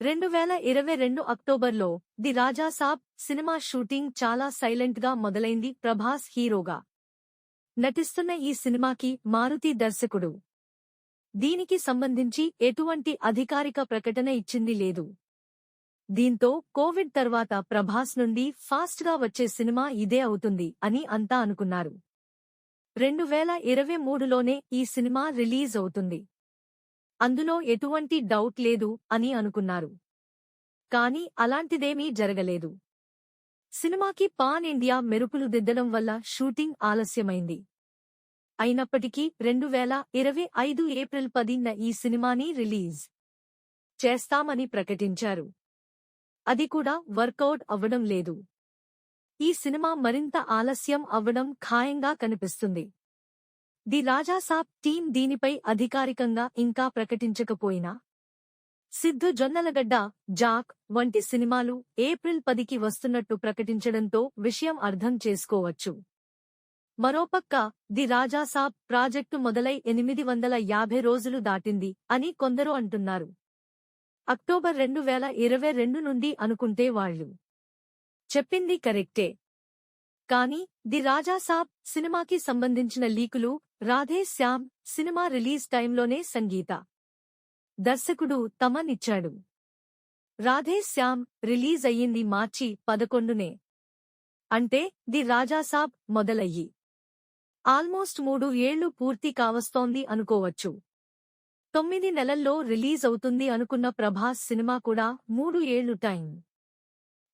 రెండు వేల ఇరవై రెండు అక్టోబర్లో ది రాజాసాబ్ సినిమా షూటింగ్ చాలా సైలెంట్గా మొదలైంది ప్రభాస్ హీరోగా. నటిస్తున్న ఈ సినిమాకి మారుతి దర్శకుడు. దీనికి సంబంధించి ఎటువంటి అధికారిక ప్రకటన ఇచ్చింది లేదు. దీంతో కోవిడ్ తర్వాత ప్రభాస్ నుండి ఫాస్ట్గా వచ్చే సినిమా ఇదే అవుతుంది అని అంతా అనుకున్నారు. రెండు వేల ఇరవై మూడులోనే ఈ సినిమా రిలీజ్ అవుతుంది. అందులో ఎటువంటి డౌట్ లేదు అని అనుకున్నారు. కాని అలాంటిదేమీ జరగలేదు. సినిమాకి పాన్ ఇండియా మెరుపులు దిద్దడం వల్ల షూటింగ్ ఆలస్యమైంది. అయినప్పటికీ రెండు వేల ఇరవై ఐదు ఏప్రిల్ పదిన ఈ సినిమాని రిలీజ్ చేస్తామని ప్రకటించారు. అది కూడా వర్కౌట్ అవ్వడం లేదు. ఈ సినిమా మరింత ఆలస్యం అవ్వడం ఖాయంగా కనిపిస్తుంది. ది రాజాసాబ్ టీం దీనిపై అధికారికంగా ఇంకా ప్రకటించకపోయినా? సిద్ధు జొన్నలగడ్డ జాక్ వంటి సినిమాలు ఏప్రిల్ పదికి వస్తున్నట్టు ప్రకటించడంతో విషయం అర్థం చేసుకోవచ్చు. మరోపక్క ది రాజాసాబ్ ప్రాజెక్టు మొదలై ఎనిమిది వందల యాభై రోజులు దాటింది అని కొందరు అంటున్నారు. అక్టోబర్ రెండు వేల ఇరవై రెండు నుండి అనుకుంటే వాళ్ళు చెప్పింది కరెక్టే. కానీ ది రాజాసాబ్ సినిమాకి సంబంధించిన లీకులు రాధే శ్యామ్ సినిమా రిలీజ్ టైంలోనే సంగీత. దర్శకుడు తమనిచ్చాడు రాధే శ్యామ్ రిలీజ్ అయ్యింది మార్చి పదకొండునే. అంటే ది రాజాసాబ్ మొదలయ్యి. ఆల్మోస్ట్ మూడు ఏళ్ళు పూర్తి కావస్తోంది అనుకోవచ్చు. తొమ్మిది నెలల్లో రిలీజ్ అవుతుంది అనుకున్న ప్రభాస్ సినిమా కూడా మూడు ఏళ్ళు టైం.